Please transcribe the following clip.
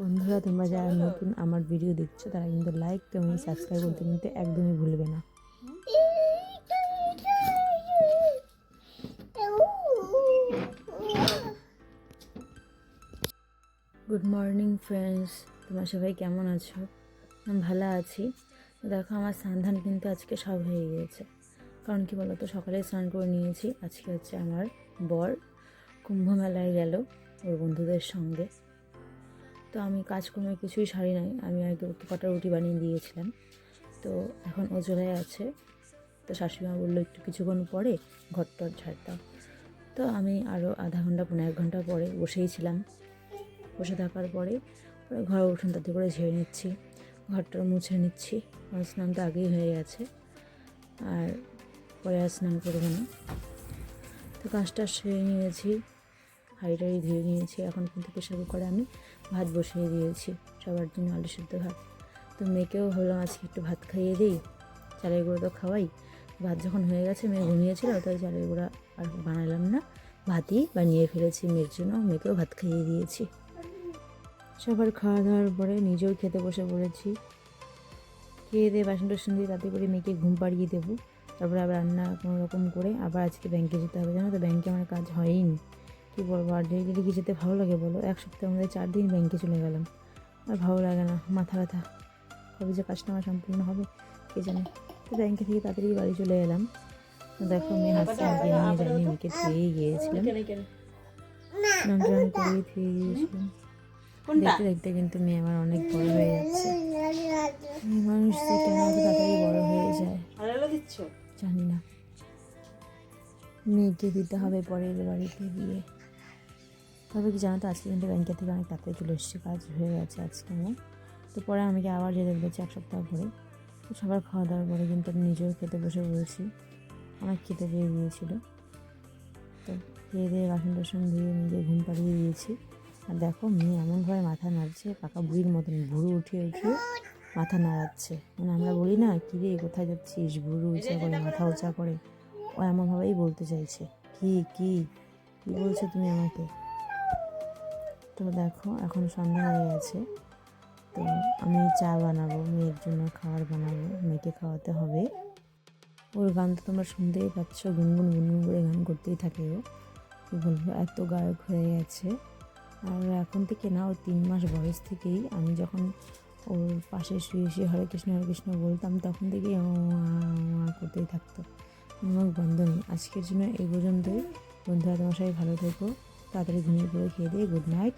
বন্ধুরা, তোমরা যারা নতুন আমার ভিডিও দেখছ, তারা কিন্তু লাইক কমেন্ট সাবস্ক্রাইব করতে কিন্তু একদমই ভুলবে না। গুড মর্নিং ফ্রেন্ডস তোমরা সবাই কেমন আছো? আমি ভালো আছি। দেখো, আমার স্নান কিন্তু আজকে সব হয়ে গিয়েছে। কারণ কি বলতো সকালে স্নান করে নিয়েছি। আজকে হচ্ছে আমার বর কুম্ভ মেলায় গেল ওর বন্ধুদের সঙ্গে। তো আমি কাজকর্মে কিছুই সারি নাই। আমি আগে ওকে কটা রুটি বানিয়ে দিয়েছিলাম। তো এখন ও আছে। তো শাশুড়িমা বলল, একটু কিছুক্ষণ পরে ঘর টর ঝাড়তাম তো আমি আরও আধা ঘণ্টা পনেরো এক ঘণ্টা পরে বসেই ছিলাম। বসে থাকার পরে ঘর উঠোন তাতে করে ঝেড়ে নিচ্ছি। ঘরটা মুছে নিচ্ছি। কারণ স্নান তো আগেই হয়ে গেছে। আর পরে আর স্নান করব না। তো কাজটা সেরে নিয়েছি। হাঁড়ি টাড়ি ধুয়ে নিয়েছি। এখন কিন্তু প্রেশার কুকারে আমি ভাত বসিয়ে দিয়েছি। সবার জন্য আলু সিদ্ধ ভাত। তো মেয়েকেও ভাবলাম আজকে একটু ভাত খাইয়ে দিই। চালের গুঁড়ো তো খাওয়াই। ভাত যখন হয়ে গেছে, মেয়ে ঘুমিয়েছিল, তাই চালের গুঁড়া আর বানালাম না। ভাতই বানিয়ে ফেলেছি মেয়ের জন্য। মেয়েকেও ভাত খাইয়ে দিয়েছি। সবার খাওয়া দাওয়ার পরে নিজেও খেতে বসে পড়েছি। খেয়ে দিয়ে বাসন টাসন দিয়ে তাতে করে মেয়েকে ঘুম পাড়িয়ে দেবো। তারপরে আবার রান্না কোনো রকম করে আবার আজকে ব্যাংকে যেতে হবে। জানো তো ব্যাংকে আমার কাজ হয়নি কী বলব আর ডেলি ডেলি কি যেতে ভালো লাগে বলো এক সপ্তাহের মধ্যে চার দিন ব্যাংকে চলে গেলাম। আর ভালো লাগে না মাথা ব্যথা। কবে যে কাজটা আমার সম্পূর্ণ হবে কে জানে। তো ব্যাংকে থেকে তাড়াতাড়ি বাড়ি চলে এলাম। দেখো মেয়ে হাসছে আমাকে নিয়ে যায়নি মেয়েকে ধুয়েই গিয়েছিলাম। স্নান টান করিয়ে ধুয়ে গিয়েছিলাম দেখতে দেখতে কিন্তু মেয়ে আমার অনেক বড় হয়ে যাচ্ছে। মানুষ কেন তাড়াতাড়ি বড় হয়ে যায়? জানি না। মেয়েকে দিতে হবে পরের বাড়িতে গিয়ে। তবে কি জানো তো, আজকে কিন্তু ব্যাংকে থেকে অনেক তাড়াতাড়ি চলে এসেছে, কাজ হয়ে গেছে আজকে আমার। তো পরে আমাকে আবার যেতে বলেছি এক সপ্তাহ পরে। তো সবার খাওয়া দাওয়ার পরে কিন্তু আমি নিজেও খেতে বসে বলেছি, আমার খেতে পেয়ে গিয়েছিল তো খেয়ে দিয়ে বাসন টাসন ধুয়ে নিজে ঘুম পাড়িয়ে দিয়েছি। আর দেখো, মেয়ে এমনভাবে মাথা নাড়ছে, পাকা বুড়ির মতন, ভুরু উঠিয়ে উঠিয়ে মাথা নাড়াচ্ছে। মানে আমরা বলি না, কী রে, কোথায় যাচ্ছিস? ভুরু উঁচা করে, মাথা উঁচা করে। ও এমনভাবেই বলতে চাইছে, কি কি? কি বলছো তুমি আমাকে? তো দেখো এখন সন্ধ্যা হয়ে গেছে। তো আমি চা বানাবো মেয়ের জন্য খাবার বানাবো মেয়েকে খাওয়াতে হবে। ওর গান তো তোমরা শুনতেই পাচ্ছ গুনগুন গুনগুন করে গান করতেই থাকে ও। কী বলব এত গায়ক হয়ে গেছে। আর এখন থেকে না ওর তিন মাস বয়স থেকেই আমি যখন ওর পাশে শুয়ে শুয়ে হরে কৃষ্ণ হরে কৃষ্ণ বলতাম তখন থেকেই ও আ, ও আ করতেই থাকতো। আমার বন্ধ নেই। আজকের জন্য এই পর্যন্তই। বন্ধুরা তোমার সবাই ভালো থেকো। তাড়াতাড়ি ঘুমিয়ে পড়ে খেয়ে দিয়ে গুড নাইট